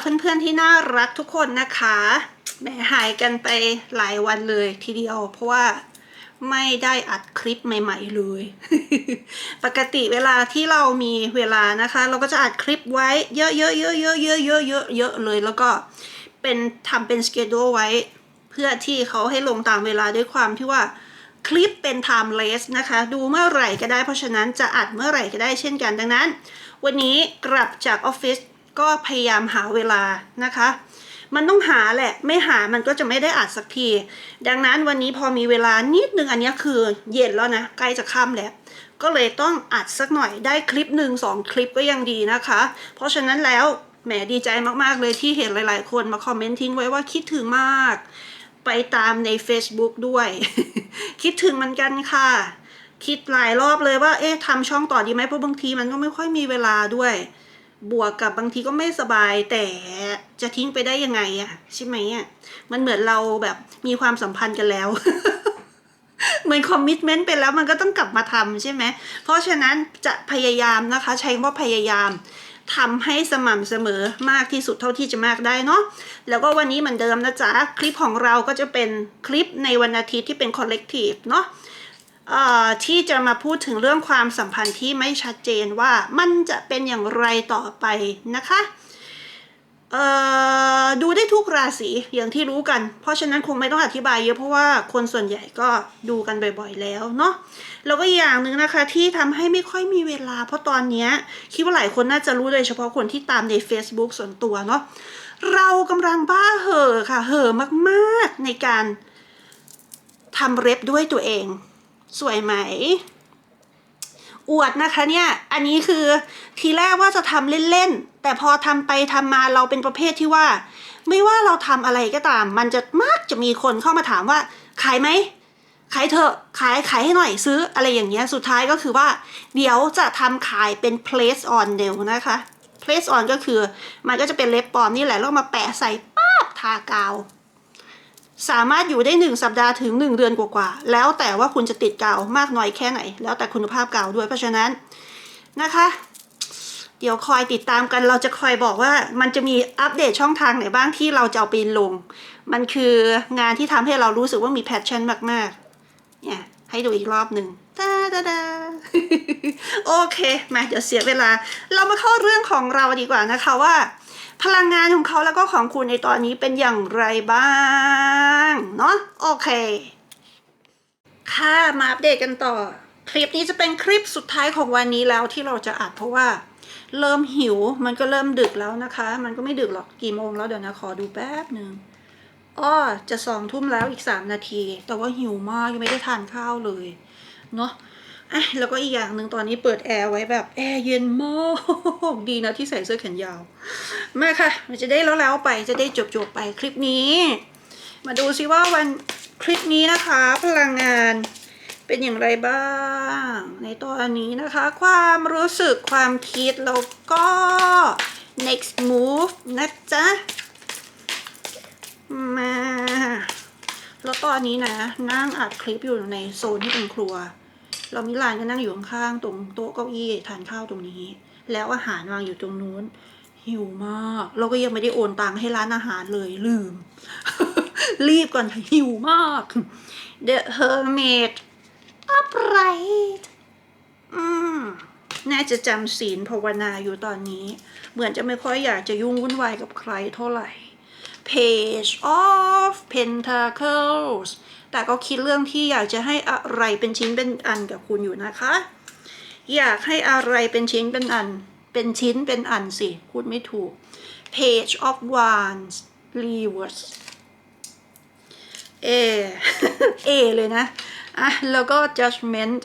เพื่อนๆที่น่ารักทุกคนนะคะแหมหายกันไปหลายวันเลยทีเดียว เพราะว่าไม่ได้อัดคลิปใหม่ ๆ เลย ปกติเวลาที่เรามีเวลานะคะ เราก็จะอัดคลิปไว้เยอะๆเยอะๆๆๆๆๆๆเลย แล้วก็เป็นทำเป็นสเกจ l e ไว้ เพื่อที่เขาให้ลงตามเวลาด้วยความที่ว่าคลิปเป็น timeless นะคะ ดูเมื่อไหร่ก็ได้ เพราะฉะนั้นจะอัดเมื่อไหร่ก็ได้เช่นกันดังนั้น วันนี้กลับจากออฟฟิศ ก็พยายามหาเวลานะคะ มันต้องหาแหละ ไม่หามันก็จะไม่ได้อัดสักที ดังนั้นวันนี้พอมีเวลานิดนึงอันนี้คือเย็นแล้วนะ ใกล้จะค่ำแล้ว ก็เลยต้องอัดสักหน่อยได้คลิปหนึ่งสองคลิปก็ยังดีนะคะ เพราะฉะนั้นแล้วแหมดีใจมากๆเลยที่เห็นหลาย ๆ คนมาคอมเมนต์ทิ้งไว้ว่าคิดถึงมาก ไปตามใน Facebook ด้วย คิดถึงเหมือนกันค่ะ คิดหลายรอบเลยว่า เอ๊ะทำช่องต่อดีไหมเพราะบางทีมันก็ไม่ค่อยมีเวลาด้วย บวกกับบางทีก็ไม่สบายแต่จะทิ้งไปได้ยังไงอะใช่ไหมอะมันเหมือนเราแบบมีความสัมพันธ์กันแล้ว เหมือนคอมมิชเมนต์ไปแล้วมันก็ต้องกลับมาทำใช่ไหม เพราะฉะนั้นจะพยายามนะคะ ใช้คำว่าพยายามทำให้สม่ำเสมอมากที่สุดเท่าที่จะมากได้เนาะ แล้วก็วันนี้เหมือนเดิมนะจ๊ะ คลิปของเราก็จะเป็นคลิปในวันอาทิตย์ที่เป็นคอลเลกทีฟเนาะ ที่จะมาพูดถึงเรื่องความสัมพันธ์ที่ไม่ชัดเจนว่ามันจะเป็นอย่างไรต่อไปนะคะดูได้ทุกราศีอย่างที่รู้กัน เพราะฉะนั้นคงไม่ต้องอธิบายเยอะเพราะว่าคนส่วนใหญ่ก็ดูกันบ่อยๆแล้วเนาะแล้วก็อย่างหนึ่งนะคะที่ทำให้ไม่ค่อยมีเวลา เพราะตอนนี้คิดว่าหลายคนน่าจะรู้โดยเฉพาะคนที่ตามใน Facebook ส่วนตัวเนาะเรากำลังบ้าเห่อค่ะเห่อมากๆในการทำเล็บด้วยตัวเอง สวยไหม อวดนะคะเนี่ย อันนี้คือทีแรกว่าจะทำเล่นๆ แต่พอทำไปทำมาเราเป็นประเภทที่ว่า ไม่ว่าเราทำอะไรก็ตาม มันจะมักจะมีคนเข้ามาถามว่า ขายไหม ขายเถอะ ขายขายให้หน่อยซื้ออะไรอย่างเงี้ย สุดท้ายก็คือว่า เดี๋ยวจะทำขายเป็น place on nail นะคะ place on ก็คือ มันก็จะเป็นเล็บปลอมนี่แหละแล้วมาแปะใส่ป๊าบทากาว สามารถอยู่ได้หนึ่งสัปดาห์ถึงหนึ่งเดือนกว่าๆ แล้วแต่ว่าคุณจะติดกาวมากน้อยแค่ไหน แล้วแต่คุณภาพกาวด้วยเพราะฉะนั้นนะคะ เดี๋ยวคอยติดตามกันเราจะคอยบอกว่ามันจะมีอัปเดตช่องทางไหนบ้างที่เราจะเอาไปลง มันคืองานที่ทำให้เรารู้สึกว่ามีแพชชั่นมากๆ เนี่ยให้ดูอีกรอบหนึ่งตาดาดาโอเค มาเดี๋ยวเสียเวลา เรามาเข้าเรื่องของเราดีกว่านะคะว่า พลังงานของเขาแล้วก็ของคุณในตอนนี้เป็นอย่างไรบ้างเนาะโอเค ค่ะมาอัปเดตกันต่อ คลิปนี้จะเป็นคลิปสุดท้ายของวันนี้แล้วที่เราจะอัดเพราะว่า เริ่มหิวมันก็เริ่มดึกแล้วนะคะ มันก็ไม่ดึกหรอกกี่โมงแล้วเดี๋ยวนะขอดูแป๊บหนึ่งอ้อจะสองทุ่มแล้วอีกสามนาที แต่ว่าหิวมากยังไม่ได้ทานข้าวเลยเนาะ อะแล้วก็อีกอย่างหนึ่งตอนนี้เปิดแอร์ไว้แบบแอร์เย็นมากดีนะที่ใส่เสื้อแขนยาว มาค่ะมันจะได้แล้วแล้วๆไปจะได้จบจบๆไปคลิปนี้ มาดูซิว่าวันคลิปนี้นะคะ พลังงานเป็นอย่างไรบ้าง ในตอนนี้นะคะ ความรู้สึกความคิดแล้วก็ next move นะจ๊ะมาแล้วตอนนี้นะ นั่งอัดคลิปอยู่ในโซนที่เป็นครัว เรามิลานก็นั่งอยู่ข้างๆตรงโต๊ะเก้าอี้ทานข้าวตรงนี้ แล้วอาหารวางอยู่ตรงนู้น หิวมาก เราก็ยังไม่ได้โอนตังค์ให้ร้านอาหารเลยลืม รีบก่อนหิวมาก The Hermit upright อืมน่าจะจำศีลภาวนาอยู่ตอนนี้ เหมือนจะไม่ค่อยอยากจะยุ่งวุ่นวายกับใครเท่าไหร่ Page of Pentacles แต่ก็คิดเรื่องที่อยากจะให้อะไรเป็นชิ้นเป็นอันกับคุณอยู่นะคะ อยากให้อะไรเป็นชิ้นเป็นอัน เป็นชิ้นเป็นอันสิพูดไม่ถูก Page of Wands Reverse เอ เอเลยนะ อะ แล้วก็ judgment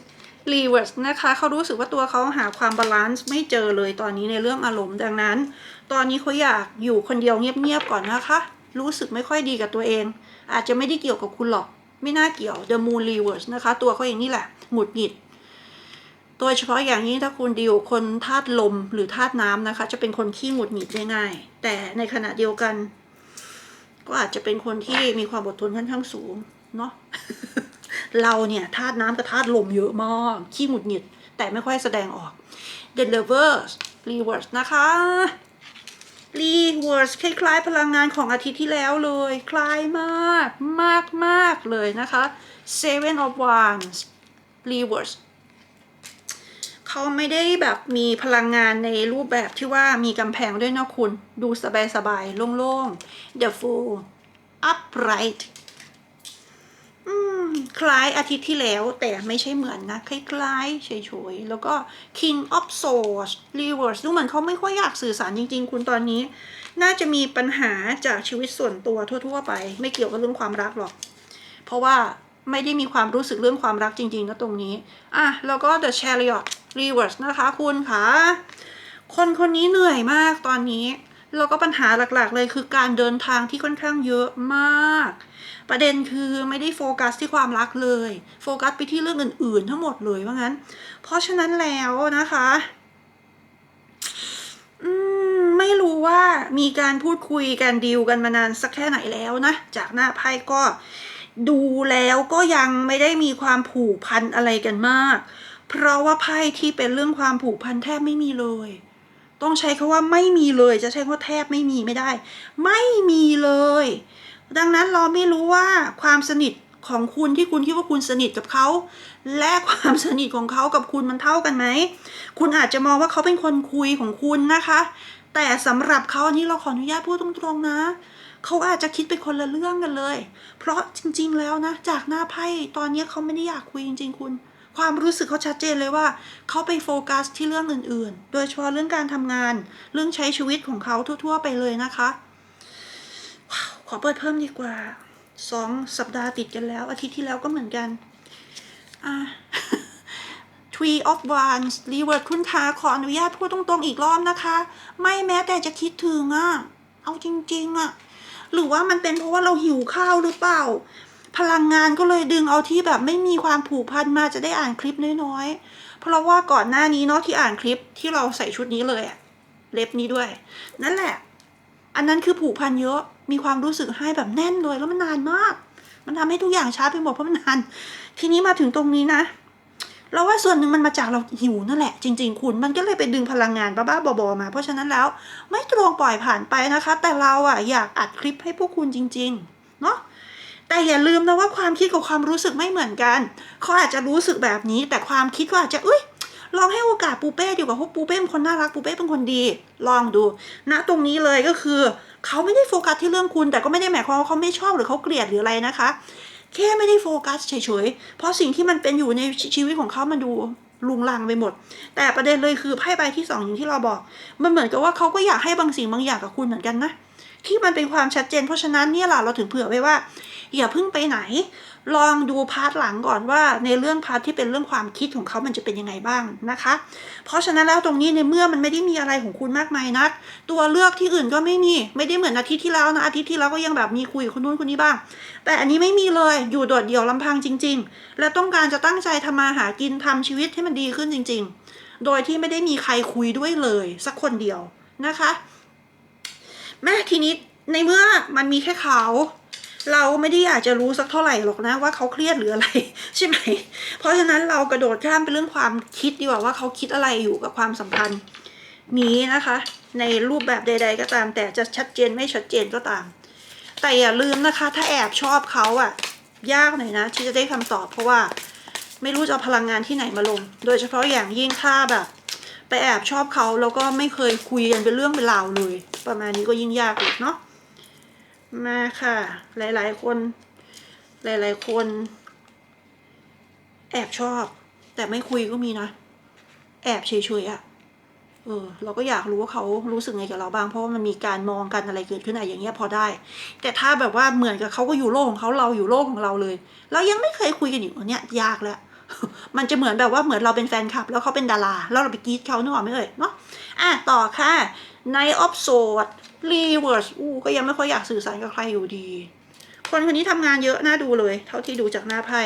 reverse นะคะ เขารู้สึกว่าตัวเขาหาความบาลานซ์ไม่เจอเลยตอนนี้ในเรื่องอารมณ์ดังนั้น ตอนนี้เขาอยากอยู่คนเดียวเงียบๆก่อนนะคะ รู้สึกไม่ค่อยดีกับตัวเอง อาจจะไม่ได้เกี่ยวกับคุณหรอก ไม่น่าเกี่ยว the moon reverse นะคะ ตัวเขาเองนี่แหละ หงุดหงิด โดยเฉพาะอย่างยิ่งถ้าคุณดีลคนธาตุลมหรือธาตุน้ำนะคะ จะเป็นคนขี้หงุดหงิดได้ง่าย แต่ในขณะเดียวกัน ก็อาจจะเป็นคนที่มีความอดทนค่อนข้างสูงเนาะ เราเนี่ยธาตุน้ำกับธาตุลมเยอะมาก ขี้หงุดหงิด แต่ไม่ค่อยแสดงออก The Lovers Reverse นะคะ รีเวิร์สคล้ายๆ พลังงานของอาทิตย์ที่แล้วเลย คล้ายมากมากมากเลยนะคะ Seven of Wands reverse เขาไม่ได้แบบมีพลังงานในรูปแบบที่ว่ามีกำแพงด้วยนะคุณ ดูสบายๆโล่งๆ The Fool upright คล้ายอาทิตย์ที่แล้วแต่ไม่ใช่เหมือนนะ คล้ายๆเฉยๆ แล้วก็ King of Swords Reverse ดูเหมือนเขาไม่ค่อยอยากสื่อสารจริงๆ คุณตอนนี้ น่าจะมีปัญหาจากชีวิตส่วนตัวทั่วๆ ไป ไม่เกี่ยวกับเรื่องความรักหรอก เพราะว่าไม่ได้มีความรู้สึกเรื่องความรักจริงๆนะตรงนี้ อะ แล้วก็ The Chariot Reverse นะคะคุณคะคนคนนี้เหนื่อยมากตอนนี้ แล้วก็ปัญหาหลักๆ เลยคือการเดินทางที่ค่อนข้างเยอะมาก ประเด็นคือไม่ได้โฟกัสที่ความรักเลย โฟกัสไปที่เรื่องอื่น ๆ ทั้งหมดเลยว่างั้น เพราะฉะนั้นแล้วนะคะอืมไม่รู้ว่ามีการพูดคุยกันดีลกันมานานสักแค่ไหนแล้วนะ จากหน้าไพ่ก็ดูแล้วก็ยังไม่ได้มีความผูกพันอะไรกันมาก เพราะว่าไพ่ที่เป็นเรื่องความผูกพันแทบไม่มีเลย ต้องใช้คาว่าไม่มีเลย จะใช้คำว่าแทบไม่มีไม่ได้ ไม่มีเลย ดังนั้นเราไม่รู้ว่าความสนิทของคุณที่คุณคิดว่าคุณสนิทกับเขา และความสนิทของเขากับคุณมันเท่ากันไหม คุณอาจจะมองว่าเขาเป็นคนคุยของคุณนะคะ แต่สำหรับเขาอันนี้เราขออนุญาตพูดตรงๆนะ เขาอาจจะคิดเป็นคนละเรื่องกันเลย เพราะจริงๆแล้วนะ จากหน้าไพ่ตอนนี้เขาไม่ได้อยากคุยจริง ๆ คุณ ความรู้สึกเขาชัดเจนเลยว่า เขาไปโฟกัสที่เรื่องอื่น ๆ โดยเฉพาะเรื่องการทำงาน เรื่องใช้ชีวิตของเขาทั่ว ๆ ไปเลยนะคะ ขอเปิดเพิ่มดีกว่า สองสัปดาห์ติดกันแล้ว อาทิตย์ที่แล้วก็เหมือนกันอะ Tree of Wands Reward คุณทาขออนุญาตพูดตรงๆอีกรอบนะคะ ไม่แม้แต่จะคิดถึงอะเอาจริง ๆอะหรือว่ามันเป็นเพราะว่าเราหิวข้าวหรือเปล่า พลังงานก็เลยดึงเอาที่แบบไม่มีความผูกพันมาจะได้อ่านคลิปน้อยๆ เพราะว่าก่อนหน้านี้เนาะที่อ่านคลิปที่เราใส่ชุดนี้เลยอะเล็บนี้ด้วย นั่นแหละ อันนั้นคือผูกพันเยอะ มีความรู้สึกให้แบบแน่นเลยแล้วมันนานมาก มันทำให้ทุกอย่างช้าไปหมดเพราะมันนาน ทีนี้มาถึงตรงนี้นะ เราว่าส่วนหนึ่งมันมาจากเราหิวนั่นแหละ จริง ๆ คุณมันก็เลยไปดึงพลังงานบ้าๆบอๆมา เพราะฉะนั้นแล้วไม่ตรงปล่อยผ่านไปนะคะ แต่เราอะอยากอัดคลิปให้พวกคุณจริง ๆ เนาะแต่อย่าลืมนะว่าความคิดกับความรู้สึกไม่เหมือนกัน เขาอาจจะรู้สึกแบบนี้ แต่ความคิดก็อาจจะเอ้ย ลองให้โอกาสปูเป้ดีกว่าเพราะปูเป้เป็นคนน่ารักปูเป้เป็นคนดี ลองดูณตรงนี้เลยก็คือเขาไม่ได้โฟกัสที่เรื่องคุณ แต่ก็ไม่ได้หมายความว่าเขาไม่ชอบหรือเขาเกลียดหรืออะไรนะคะ แค่ไม่ได้โฟกัสเฉยๆเพราะสิ่งที่มันเป็นอยู่ในชีวิตของเขามันดูลุงลังไปหมด แต่ประเด็นเลยคือไพ่ใบที่สองอย่างที่เราบอก มันเหมือนกับว่าเขาก็อยากให้บางสิ่งบางอย่างกับคุณเหมือนกันนะที่มันเป็นความชัดเจน เพราะฉะนั้นเนี่ยแหละเราถึงเผื่อไว้ว่า อย่าเพิ่งไปไหน ลองดูพาร์ทหลังก่อนว่า ในเรื่องพาร์ทที่เป็นเรื่องความคิดของเขามันจะเป็นยังไงบ้างนะคะ เพราะฉะนั้นแล้วตรงนี้ในเมื่อมันไม่ได้มีอะไรของคุณมากมายนัก ตัวเลือกที่อื่นก็ไม่มี ไม่ได้เหมือนอาทิตย์ที่แล้วนะอาทิตย์ที่แล้วก็ยังแบบมีคุยคนนู้นคนนี้บ้าง แต่อันนี้ไม่มีเลยอยู่โดดเดี่ยวลำพังจริง ๆ และต้องการจะตั้งใจทำมาหากินทำชีวิตให้มันดีขึ้นจริง ๆ โดยที่ไม่ได้มีใครคุยด้วยเลย สักคนเดียวนะคะแม่ทีนี้ในเมื่อมันมีแค่เขา เราไม่ได้อยากจะรู้สักเท่าไหร่หรอกนะว่าเขาเครียดหรืออะไรใช่ไหม เพราะฉะนั้นเรากระโดดข้ามไปเรื่องความคิดดีกว่าว่าเขาคิดอะไรอยู่กับความสัมพันธ์นี้นะคะ ในรูปแบบใด ๆ ก็ตาม แต่จะชัดเจนไม่ชัดเจนก็ตาม แต่อย่าลืมนะคะ ถ้าแอบชอบเขาอะยากหน่อยนะที่จะได้คำตอบเพราะว่าไม่รู้จะพลังงานที่ไหนมาลง โดยเฉพาะอย่างยิ่งถ้าแบบ ไปแอบชอบเขาแล้วก็ไม่เคยคุยกันเป็นเรื่องเป็นราวเลย ประมาณนี้ก็ยิ่งยากอีกเนาะ มาค่ะ หลาย ๆ คน หลาย ๆ คน แอบชอบ แต่ไม่คุยก็มีนะ แอบเฉยๆอะเออเราก็อยากรู้ว่าเขารู้สึกไงกับเราบ้าง เพราะว่ามันมีการมองกันอะไรเกิดขึ้นอะไรอย่างเงี้ยพอได้ แต่ถ้าแบบว่าเหมือนกับเขาก็อยู่โลกของเขาเราอยู่โลกของเราเลย เรายังไม่เคยคุยกันอยู่เนี่ยยากแล้ว มันจะเหมือนแบบว่าเหมือนเราเป็นแฟนคลับ แล้วเขาเป็นดารา แล้วเราไปกรีดเขาเนกอะไหมเอ่ยเนาะอะต่อค่ะในออฟโซดรีเวิร์สอู้ก็ยังไม่ค่อยอยากสื่อสารกับใครอยู่ดี คนคนนี้ทำงานเยอะน่าดูเลย เท่าที่ดูจากหน้าไพ่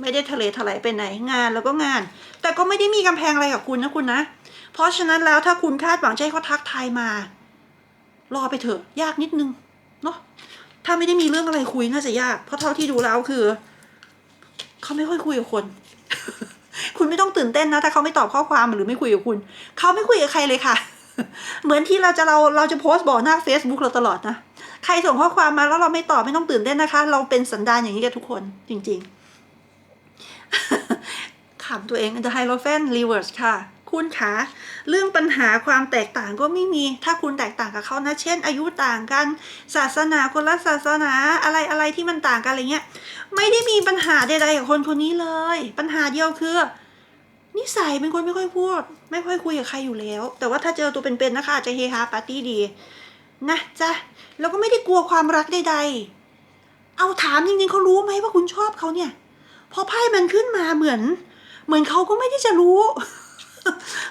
ไม่ได้ทะเลถลายไปไหนงานแล้วก็งาน แต่ก็ไม่ได้มีกำแพงอะไรกับคุณนะคุณนะ เพราะฉะนั้นแล้วถ้าคุณคาดหวังจให้เขาทักทายมา รอไปเถอะ ยากนิดนึงเนาะถ้าไม่ได้มีเรื่องอะไรคุยน่าจะยาก เพราะเท่าที่ดูแล้วคือ เขาไม่ค่อยคุยกับคน คุณไม่ต้องตื่นเต้นนะ ถ้าเขาไม่ตอบข้อความหรือไม่คุยกับคุณ เขาไม่คุยกับใครเลยค่ะ เหมือนที่เราจะเราเราจะโพสต์บอกหน้า Facebook เราตลอดนะ ใครส่งข้อความมาแล้วเราไม่ตอบไม่ต้องตื่นเต้นนะคะ เราเป็นสันดานอย่างนี้กับทุกคนจริงๆขำตัวเอง The Hierophant Reverse ค่ะ คุณคะเรื่องปัญหาความแตกต่างก็ไม่มี ถ้าคุณแตกต่างกับเขานะ เช่น อายุต่างกัน ศาสนาคนละศาสนาอะไรอะไรที่มันต่างกันอะไรเงี้ย ไม่ได้มีปัญหาใดๆกับคนคนนี้เลย ปัญหาเดียวคือนิสัยเป็นคนไม่ค่อยพูด ไม่ค่อยคุยกับใครอยู่แล้ว แต่ว่าถ้าเจอตัวเป็นๆนะคะอาจจะเฮฮาปาร์ตี้ดีนะจ๊ะแล้วก็ไม่ได้กลัวความรักใดๆ เอาถามจริงๆเขารู้ไหมว่าคุณชอบเขาเนี่ย พอไพ่มันขึ้นมาเหมือน เหมือนเขาก็ไม่ได้จะรู้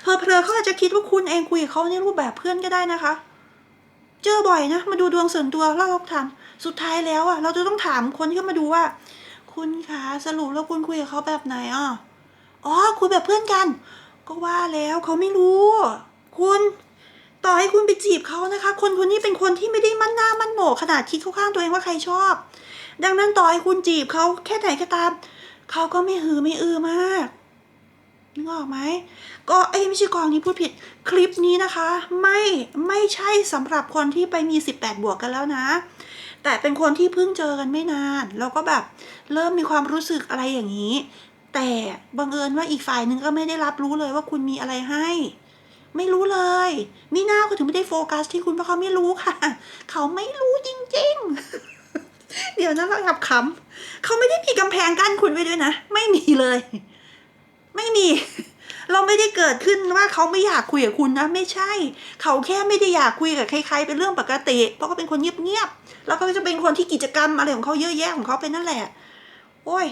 เพอเพลอเขาอาจจะคิดว่าคุณเองคุยกับเขาในรูปแบบเพื่อนก็ได้นะคะ เจอบ่อยนะ มาดูดวงส่วนตัวแล้วเราถามสุดท้ายแล้วอะเราจะต้องถามคนที่เขามาดูว่า คุณคะสรุปแล้วคุณคุยกับเขาแบบไหนอะอ๋อคุยแบบเพื่อนกัน ก็ว่าแล้วเขาไม่รู้ คุณต่อให้คุณไปจีบเขานะคะ คนคนนี้เป็นคนที่ไม่ได้มั่นหน้ามั่นโหนกขนาดคิดเข้าข้างตัวเองว่าใครชอบ ดังนั้นต่อให้คุณจีบเขาแค่ไหนก็ตาม เขาก็ไม่หือไม่อือมาก นึกออกไหมก็เอ้ไม่ใช่กองนี้พูดผิดคลิปนี้นะคะ ไม่ไม่ใช่สำหรับคนที่ไปมี 18 บวกกันแล้วนะ แต่เป็นคนที่เพิ่งเจอกันไม่นาน แล้วก็แบบเริ่มมีความรู้สึกอะไรอย่างนี้ แต่บังเอิญว่าอีกฝ่ายหนึ่งก็ไม่ได้รับรู้เลยว่าคุณมีอะไรให้ ไม่รู้เลยมีหน้าเขาถึงไม่ได้โฟกัสที่คุณเพราะเขาไม่รู้ค่ะ เขาไม่รู้จริง ๆ เดี๋ยวนะเราขับขำเขาไม่ได้มีกำแพงกั้นคุณไว้ด้วยนะ ไม่มีเลย ไม่มี เราไม่ได้เกิดขึ้นว่าเขาไม่อยากคุยกับคุณนะ ไม่ใช่ เขาแค่ไม่ได้อยากคุยกับใครๆเป็นเรื่องปกติ เพราะเขาเป็นคนเงียบๆแล้วก็จะเป็นคนที่กิจกรรมอะไรของเขาเยอะแยะของเขาเป็นนั่นแหละ โอ้ย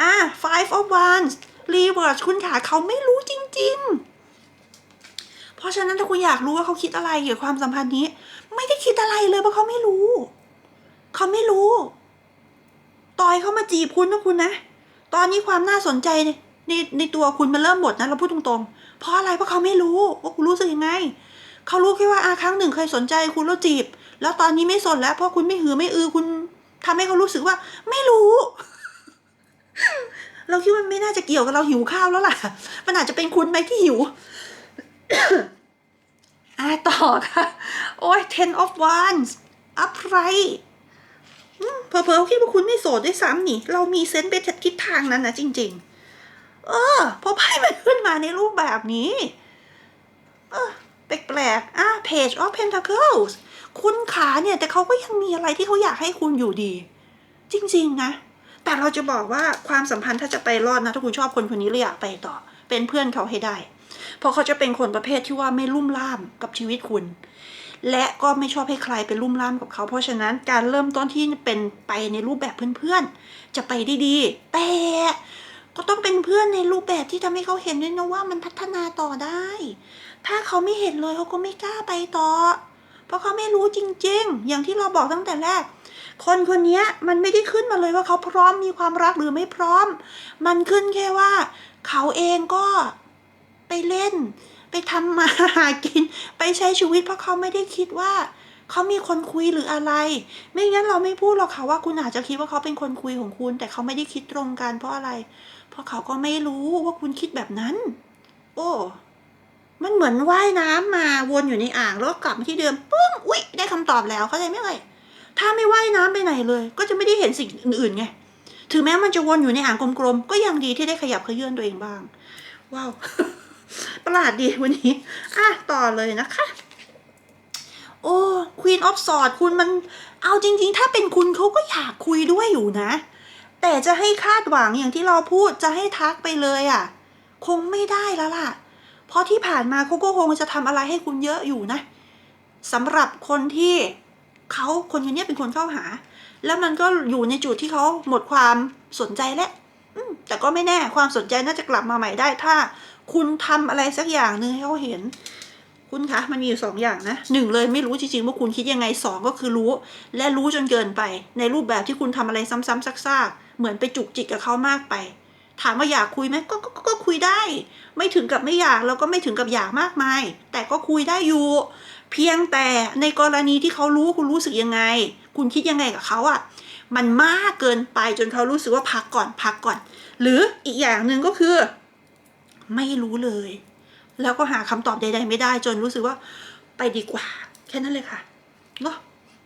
อะ five of wands reverse คุณขาเขาไม่รู้จริง ๆ เพราะฉะนั้นถ้าคุณอยากรู้ว่าเขาคิดอะไรเกี่ยวกับความสัมพันธ์นี้ ไม่ได้คิดอะไรเลยเพราะเขาไม่รู้ เขาไม่รู้ต่อยเขามาจีบคุณนะคุณนะ ตอนนี้ความน่าสนใจใน ในในตัวคุณมันเริ่มหมดนะเราพูดตรงๆ เพราะอะไรเพราะเขาไม่รู้ว่าคุณรู้สึกยังไง เขารู้แค่ว่าอาครั้งหนึ่งเคยสนใจคุณแล้วจีบ แล้วตอนนี้ไม่สนแล้ว เพราะคุณไม่หือไม่อือคุณทำให้เขารู้สึกว่า ไม่รู้ เราคิดว่าไม่น่าจะเกี่ยวกับเราหิวข้าวแล้วล่ะ มันอาจจะเป็นคุณไหมที่หิวอะต่อค่ะ โอ้ย ten of wands upright อืมเผลอเขาคิดว่าคุณไม่โสดด้วยซ้ำนี่ เรามีเซนส์ไปทิศทางนั้นนะจริง ๆ เออพราะไพ่มันขึ้นมาในรูปแบบนี้ เออแปลกๆอะ page of pentacles คุณขาเนี่ย แต่เขาก็ยังมีอะไรที่เขาอยากให้คุณอยู่ดี จริง ๆ นะ แต่เราจะบอกว่าความสัมพันธ์ถ้าจะไปรอดนะ ถ้าคุณชอบคนคนนี้เลยอยากไปต่อ เป็นเพื่อนเขาให้ได้ เพราะเขาจะเป็นคนประเภทที่ว่าไม่ลุ่มล่ามกับชีวิตคุณ และก็ไม่ชอบให้ใครเป็นลุ่มล่ามกับเขา เพราะฉะนั้นการเริ่มต้นที่เป็นไปในรูปแบบเพื่อนๆ จะไปได้ดี แต่ ก็ต้องเป็นเพื่อนในรูปแบบที่ทำให้เขาเห็นด้วยนะว่ามันพัฒนาต่อได้ ถ้าเขาไม่เห็นเลยเขาก็ไม่กล้าไปต่อ เพราะเขาไม่รู้จริง ๆ อย่างที่เราบอกตั้งแต่แรก คนคนนี้มันไม่ได้ขึ้นมาเลยว่าเขาพร้อมมีความรักหรือไม่พร้อม มันขึ้นแค่ว่า เขาเองก็ไปเล่น ไปทำมาหากิน ไปใช้ชีวิตเพราะเขาไม่ได้คิดว่าเขามีคนคุยหรืออะไร ไม่งั้นเราไม่พูดหรอกค่ะว่าคุณอาจจะคิดว่าเขาเป็นคนคุยของคุณ แต่เขาไม่ได้คิดตรงกันเพราะอะไร ราะเขาก็ไม่รู้ว่าคุณคิดแบบนั้น โอ้ มันเหมือนว่ายน้ำมาวนอยู่ในอ่างแล้วกลับมาที่เดิมปึ้งอุ๊ย ได้คำตอบแล้วเข้าใจไหมเอ่ยถ้าไม่ว่ายน้ำไปไหนเลย ก็จะไม่ได้เห็นสิ่งอื่นๆไงถึงแม้มันจะวนอยู่ในอ่างกลมๆก็ยังดีที่ได้ขยับเขยื่อนตัวเองบ้าง ว้าวประหลาดดีวันนี้อะต่อเลยนะคะ โอ้ Queen of Swords คุณมันเอาจริง ๆ ถ้าเป็นคุณเขาก็อยากคุยด้วยอยู่นะ แต่จะให้คาดหวังอย่างที่เราพูดจะให้ทักไปเลยอะ่ะ คงไม่ได้แล้วล่ะ เพราะที่ผ่านมาเขาก็คงจะทำอะไรให้คุณเยอะอยู่นะสำหรับคนที่เขาคนคนนี้เป็นคนเข้าหา แล้วมันก็อยู่ในจุดที่เขาหมดความสนใจแล้วแต่ก็ไม่แน่ความสนใจน่าจะกลับมาใหม่ได้ ถ้า คุณทำอะไรสักอย่างหนึ่งให้เขาเห็นคุณคะมันมีอยู่สองอย่างนะหนึ่งเลยไม่รู้จริงๆว่าคุณคิดยังไงสองก็คือรู้ และรู้จนเกินไป ในรูปแบบที่คุณทำอะไรซ้ำๆซากๆ เหมือนไปจุกจิกกับเขามากไป ถามว่าอยากคุยไหมก็ก็ก็ก็คุยได้ ไม่ถึงกับไม่อยากแล้วก็ไม่ถึงกับอยากมากมาย แต่ก็คุยได้อยู่ เพียงแต่ในกรณีที่เขารู้คุณรู้สึกยังไง คุณคิดยังไงกับเขาอะ่ะ มันมากเกินไปจนเขารู้สึกว่าพักก่อนพักก่อน หรืออีกอย่างหนึ่งก็คือ ไม่รู้เลย แล้วก็หาคำตอบใด ๆ ไม่ได้จนรู้สึกว่าไปดีกว่า แค่นั้นเลยค่ะเนาะ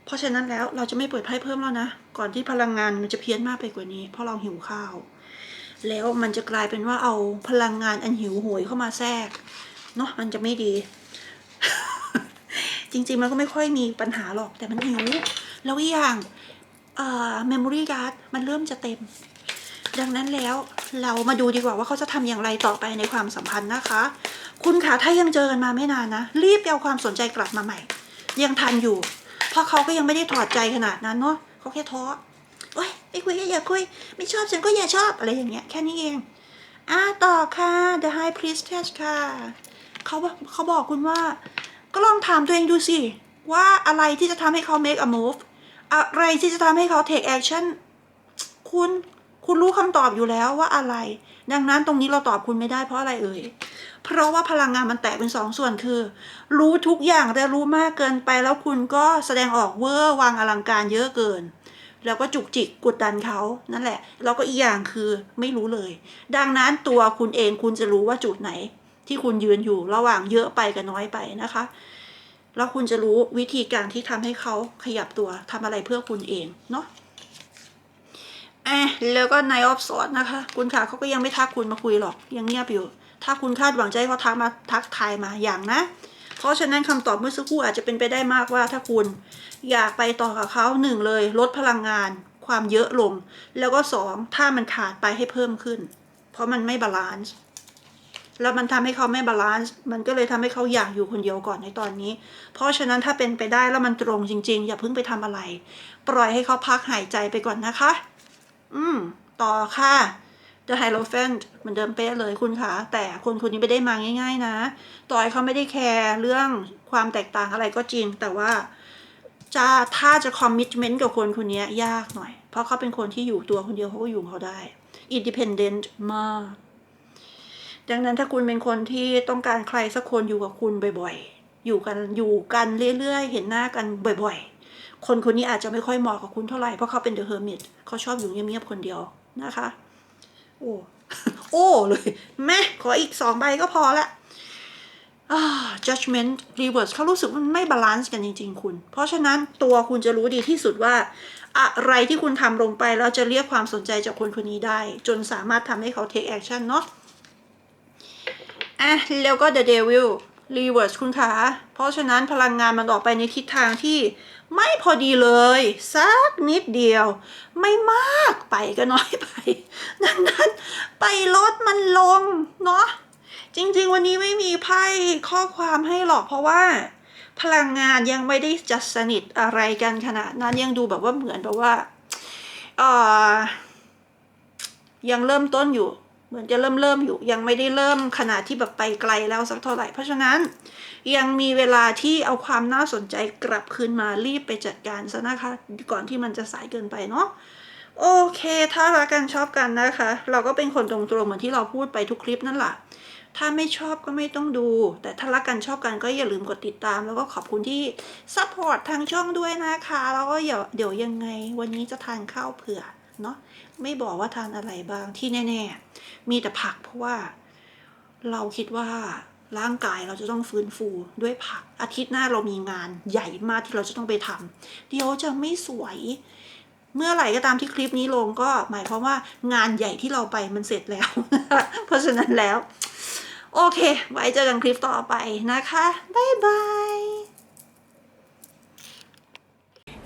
เพราะฉะนั้นแล้วเราจะไม่เปิดไพ่เพิ่มแล้วนะ ก่อนที่พลังงานมันจะเพี้ยนมากไปกว่านี้ เพราะเราหิวข้าว แล้วมันจะกลายเป็นว่าเอาพลังงานอันหิวโหยเข้ามาแทรกเนาะมันจะไม่ดี จริง ๆ มันก็ไม่ค่อยมีปัญหาหรอกแต่มันหิว แล้วอีกอย่างเอ่อ memory card มันเริ่มจะเต็ม ดังนั้นแล้วเรามาดูดีกว่าว่าเขาจะทำอย่างไรต่อไปในความสัมพันธ์นะคะ คุณคะถ้ายังเจอกันมาไม่นานนะ รีบเอาความสนใจกลับมาใหม่ ยังทันอยู่ เพราะเขาก็ยังไม่ได้ถอดใจขนาดนั้นเนาะเขาแค่ท้อโอ๊ยไม่คุยก็อย่าคุย ไม่ชอบฉันก็อย่าชอบอะไรอย่างเงี้ยแค่นี้เองอ่าต่อค่ะ The High Priestess ค่ะเขาเขาบอกคุณว่า ก็ลองถามตัวเองดูสิ ว่าอะไรที่จะทำให้เขา make a move อะไรที่จะทำให้เขา take action คุณ คุณรู้คำตอบอยู่แล้วว่าอะไร ดังนั้นตรงนี้เราตอบคุณไม่ได้เพราะอะไรเอ่ย เพราะว่าพลังงานมันแตกเป็นสองส่วนคือ รู้ทุกอย่างแต่รู้มากเกินไปแล้วคุณก็แสดงออกเวอร์วางอลังการเยอะเกิน แล้วก็จุกจิกกดดันเขานั่นแหละ แล้วก็อีกอย่างคือไม่รู้เลย ดังนั้นตัวคุณเองคุณจะรู้ว่าจุดไหน ที่คุณยืนอยู่ระหว่างเยอะไปกับน้อยไปนะคะ แล้วคุณจะรู้วิธีการที่ทำให้เขาขยับตัวทำอะไรเพื่อคุณเองเนาะ อะแล้วก็นายออฟสอดนะคะ คุณค่ะเขาก็ยังไม่ทักคุณมาคุยหรอก ยังเงียบอยู่ ถ้าคุณคาดหวังใจเขาทักมาทักทายมาอย่างนะ เพราะฉะนั้นคำตอบเมื่อสักครู่อาจจะเป็นไปได้มากว่าถ้าคุณอยากไปต่อกับเขาหนึ่งเลย ลดพลังงาน ความเยอะลง แล้วก็สองถ้ามันขาดไปให้เพิ่มขึ้น เพราะมันไม่บาลานซ์แล้วมันทำให้เขาไม่บาลานซ์ มันก็เลยทำให้เขาอยากอยู่คนเดียวก่อนในตอนนี้ เพราะฉะนั้นถ้าเป็นไปได้แล้วมันตรงจริง ๆ อย่าเพิ่งไปทำอะไร ปล่อยให้เขาพักหายใจไปก่อนนะคะ อืม ต่อค่ะ The Hierophant เหมือนเดิมเป๊ะเลยคุณคะแต่คนคนนี้ไม่ได้มาง่าย ๆ นะ ต่อให้เขาไม่ได้แคร์เรื่องความแตกต่างอะไรก็จริง แต่ว่าจะถ้าจะคอมมิชเมนต์กับคนคนนี้ยากหน่อย เพราะเขาเป็นคนที่อยู่ตัวคนเดียวเขาก็อยู่เขาได้ independent มาก ดังนั้นถ้าคุณเป็นคนที่ต้องการใครสักคนอยู่กับคุณบ่อยๆ อยู่กันอยู่กันเรื่อยๆ เห็นหน้ากันบ่อยๆ คนคนนี้อาจจะไม่ค่อยเหมาะกับคุณเท่าไหร่ เพราะเขาเป็น the hermit เขาชอบอยู่เงียบๆคนเดียวนะคะ โอ้โอ้เลยแม่ขออีกสองใบก็พอละ judgment reverse เขารู้สึกมันไม่บาลานซ์กันจริง ๆ คุณ เพราะฉะนั้นตัวคุณจะรู้ดีที่สุดว่า อะไรที่คุณทำลงไปแล้วจะเรียกความสนใจจากคนคนนี้ได้ จนสามารถทำให้เขา take action เนาะอะแล้วก็ the devil reverse คุณคะเพราะฉะนั้นพลังงานมันออกไปในทิศทางที่ ไม่พอดีเลย สักนิดเดียว ไม่มากไปก็น้อยไป ดังนั้นไปลดมันลง เนาะจริง ๆ วันนี้ไม่มีไพ่ข้อความให้หรอกเพราะว่า พลังงานยังไม่ได้จะสนิทอะไรกันขนาดนั้นยังดูแบบว่าเหมือนแบบว่าเอ่อยังเริ่มต้นอยู่ เหมือนจะเริ่มเริ่มอยู่ ยังไม่ได้เริ่มขนาดที่แบบไปไกลแล้วสักเท่าไหร่ เพราะฉะนั้นยังมีเวลาที่เอาความน่าสนใจกลับคืนมารีบไปจัดการซะนะคะ ก่อนที่มันจะสายเกินไปเนาะโอเค ถ้ารักกันชอบกันนะคะ เราก็เป็นคนตรงๆเหมือนที่เราพูดไปทุกคลิปนั่นแหละถ้าไม่ชอบก็ไม่ต้องดู แต่ถ้ารักกันชอบกันก็อย่าลืมกดติดตาม แล้วก็ขอบคุณที่ซัพพอร์ตทางช่องด้วยนะคะ แล้วก็เดี๋ยวเดี๋ยวยังไงวันนี้จะทานข้าวเผื่อเนาะ ไม่บอกว่าทานอะไรบ้างที่แน่ ๆ มีแต่ผักเพราะว่า เราคิดว่าร่างกายเราจะต้องฟื้นฟูด้วยผัก อาทิตย์หน้าเรามีงานใหญ่มากที่เราจะต้องไปทำเดี๋ยวจะไม่สวย เมื่อไหร่ก็ตามที่คลิปนี้ลงก็หมายความว่างานใหญ่ที่เราไปมันเสร็จแล้ว เพราะฉะนั้นแล้ว โอเค ไว้เจอกันคลิปต่อไปนะคะ บ๊ายบาย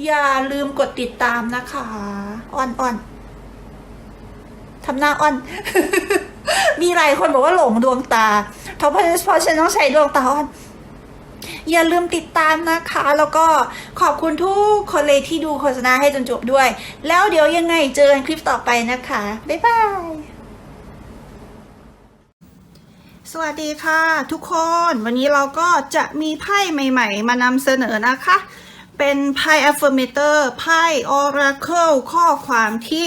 อย่าลืมกดติดตามนะคะ อ่อนอ่อน ทำหน้าอ่อน มีหลายคนบอกว่าหลงดวงตา เพราะเพราะฉันต้องใช้ดวงตาอ่อน อย่าลืมติดตามนะคะ แล้วก็ขอบคุณทุกคนเลยที่ดูโฆษณาให้จนจบด้วย แล้วเดี๋ยวยังไงเจอกันคลิปต่อไปนะคะ บ๊ายบาย สวัสดีค่ะ ทุกคน วันนี้เราก็จะมีไพ่ใหม่ ๆ มานำเสนอนะคะเป็นไพ่ affirmator ไพ่ oracle ข้อความที่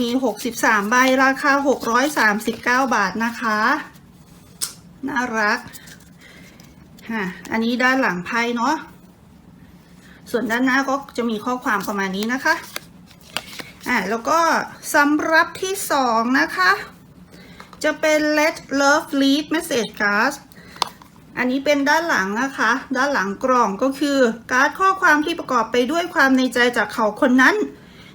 มี 63 ใบ ราคา 639 บาทนะคะ น่ารักฮะอันนี้ด้านหลังไพ่เนาะ ส่วนด้านหน้าก็จะมีข้อความประมาณนี้นะคะ อ่าแล้วก็สำหรับที่สองนะคะ จะเป็น let love lead message card อันนี้เป็นด้านหลังนะคะ ด้านหลังกล่องก็คือ การ์ดข้อความที่ประกอบไปด้วยความในใจจากเขาคนนั้น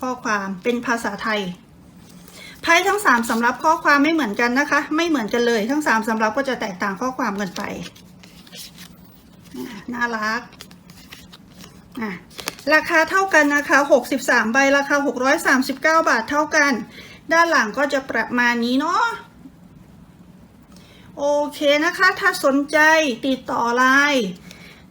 ข้อความเป็นภาษาไทยไพ่ทั้งสามสำรับข้อความไม่เหมือนกันนะคะ ไม่เหมือนกันเลย ทั้งสามสำรับก็จะแตกต่างข้อความกันไปน่ารักอะราคาเท่ากันนะคะ 63 ใบ ราคา 639 บาทเท่ากัน ด้านหลังก็จะประมาณนี้เนาะ โอเคนะคะ ถ้าสนใจติดต่อไลน์